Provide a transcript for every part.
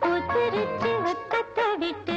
பூத்திருச்சி வெக்கத்தை விட்டு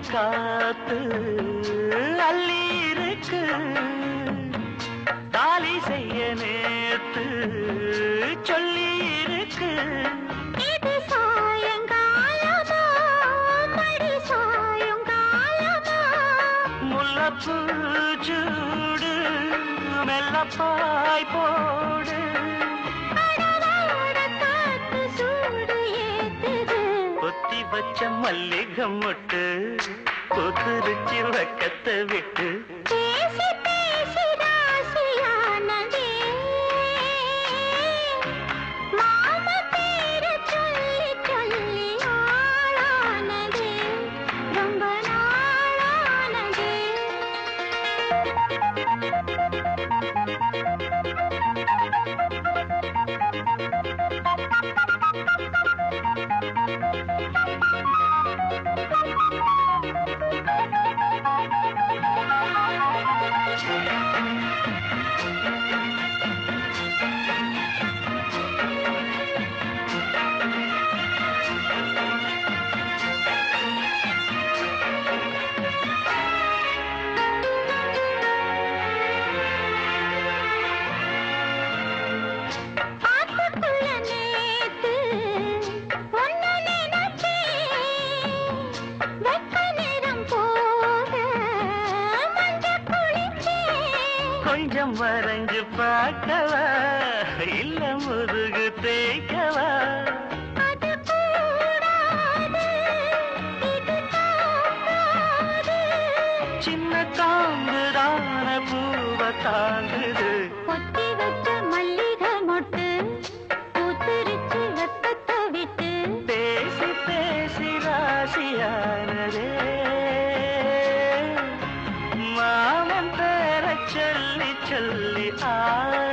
காத்து அள்ளி இருக்கு தாலி செய்ய நேத்து சொல்லி இருக்கு முல்லப்பூ சூடு மெல்லப்பாய் போடு. வச்ச மல்லிகம் மொட்டு கொத்துருச்சி வக்கத்தை விட்டு. வரைஞ்சு பார்க்கவா? இல்ல முதுகு தேய்க்கவா? சின்ன காம்புதான பூவ தாங்குது. மாமன் பேர சொல்லி சொல்லி ஆளானதே